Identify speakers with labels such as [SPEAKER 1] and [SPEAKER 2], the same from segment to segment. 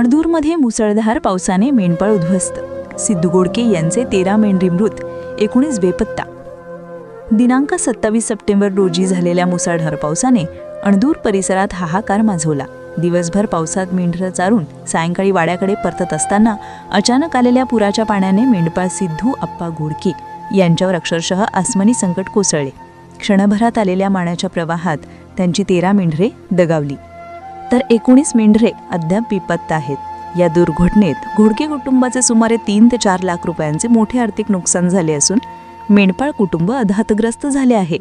[SPEAKER 1] अणदूरमध्ये मुसळधार पावसाने मेंढपाळ उद्ध्वस्त. सिद्धू गोडके यांचे तेरा मेंढरी मृत एकोणीस बेपत्ता. दिनांक सत्तावीस सप्टेंबर रोजी झालेल्या मुसळधार पावसाने अणदूर परिसरात हाहाकार माजवला. दिवसभर पावसात मेंढरं चारून सायंकाळी वाड्याकडे परतत असताना अचानक आलेल्या पुराच्या पाण्याने मेंढपाळ सिद्धू अप्पा गोडके यांच्यावर अक्षरशः आसमानी संकट कोसळले. क्षणभरात आलेल्या माण्याच्या प्रवाहात त्यांची तेरा मेंढरे दगावली. तर एकोणीस मेंढरे अद्याप बेपत्ता आहेत. या दुर्घटनेत घोडके कुटुंबाचे सुमारे तीन ते चार लाख रुपयांचे मोठे आर्थिक नुकसान झाले असून मेंढपाळ कुटुंब अधातग्रस्त झाले आहे.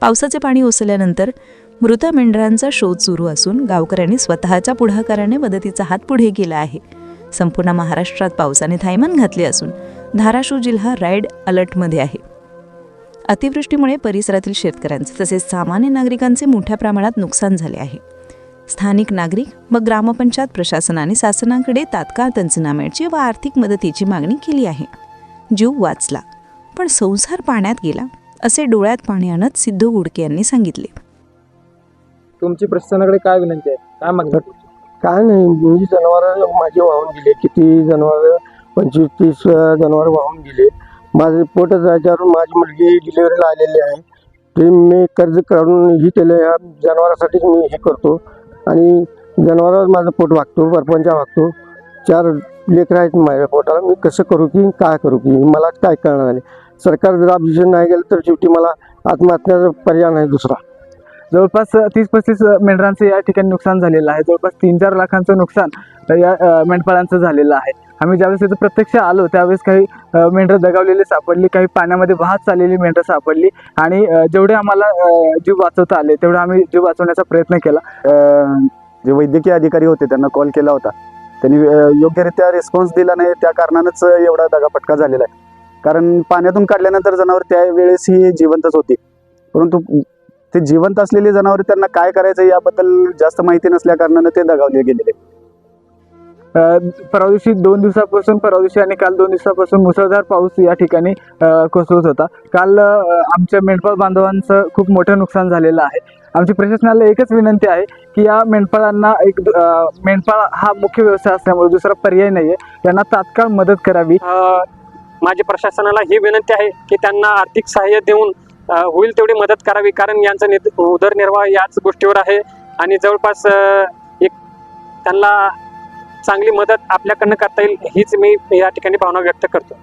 [SPEAKER 1] पावसाचे पाणी ओसल्यानंतर मृत मेंढरांचा शोध सुरू असून गावकऱ्यांनी स्वतःच्या पुढाकाराने मदतीचा हात पुढे केला आहे. संपूर्ण महाराष्ट्रात पावसाने थायमान घातले असून धाराशिव जिल्हा राईड अलर्टमध्ये आहे. अतिवृष्टीमुळे परिसरातील शेतकऱ्यांचे तसेच सामान्य नागरिकांचे मोठ्या प्रमाणात नुकसान झाले आहे. स्थानिक नागरिक व ग्रामपंचायत प्रशासनाने शासनाकडे तात्काळ पंचनाम्याची व आर्थिक मदतीची मागणी केली आहे. जीव वाचला. पण संसार पाण्यात गेला असे डोळ्यात पाणी आणत सिद्धू गुडके यांनी सांगितले.
[SPEAKER 2] तुमची प्रशासनाकडे काय विनंती आहे? काय मागणी
[SPEAKER 3] काय नाही म्हणजे जनावर माझे वाहून गेले किती जनावर पंचवीस तीस जनावर वाहून गेले. माझे पोट जायच्यावर माझी मुलगी डिलिव्हरीला आलेली आहे. ते मी कर्ज काढून ही केलं या जनावरासाठीच मी हे करतो. आणि जनावरावर माझं पोट वागतो परपंचा वागतो. चार लेकरं आहेत माझ्या पोटाला. मी कसं करू की काय करू की? मला काय कळणार नाही. सरकार जर ऑब्जेक्शन नाही गेलं तर शेवटी मला आत्महत्याचा पर्याय नाही दुसरा.
[SPEAKER 2] जवळपास तीस पस्तीस मेंढरांचं या ठिकाणी नुकसान झालेलं आहे. जवळपास तीन चार लाखांचं नुकसान या मेंढपाळांचं झालेलं आहे. आम्ही ज्यावेळेस तिथं प्रत्यक्ष आलो त्यावेळेस काही मेंढरं दगावलेली सापडली काही पाण्यामध्ये वाहत चाललेली मेंढरं सापडली आणि जेवढे आम्हाला जीव वाचवता आले तेवढे आम्ही जीव वाचवण्याचा प्रयत्न केला.
[SPEAKER 4] जे वैद्यकीय अधिकारी होते त्यांना कॉल केला होता. त्यांनी योग्यरित्या रिस्पॉन्स दिला नाही त्या कारणानंच एवढा दगापटका झालेला आहे. कारण पाण्यातून काढल्यानंतर जनावर त्यावेळेस ही जिवंतच होती. परंतु ते जिवंत असलेली जनावर त्यांना काय करायचं याबद्दल जास्त माहिती नसल्या कारणानं ते दगावले गेलेले.
[SPEAKER 2] परवा दिवशी दोन दिवसापासून परवा दिवशी आणि काल दोन दिवसापासून मुसळधार पाऊस या ठिकाणी कोसळत होता. काल आमच्या मेंढपाळ बांधवांचं खूप मोठं नुकसान झालेलं आहे. आमची प्रशासनाला एकच विनंती आहे की या मेंढपाळांना एक मेंढपाळ हा मुख्य व्यवसाय असल्यामुळे दुसरा पर्याय नाही आहे यांना तात्काळ मदत करावी.
[SPEAKER 5] माझ्या माझी प्रशासनाला ही विनंती आहे की त्यांना आर्थिक सहाय्य देऊन होईल तेवढी मदत करावी. कारण यांचा निद- उदरनिर्वाह याच गोष्टीवर आहे. आणि जवळपास एक त्यांना चांगली मदत आपल्याकडनं करता येईल हीच मी या ठिकाणी भावना व्यक्त करतो.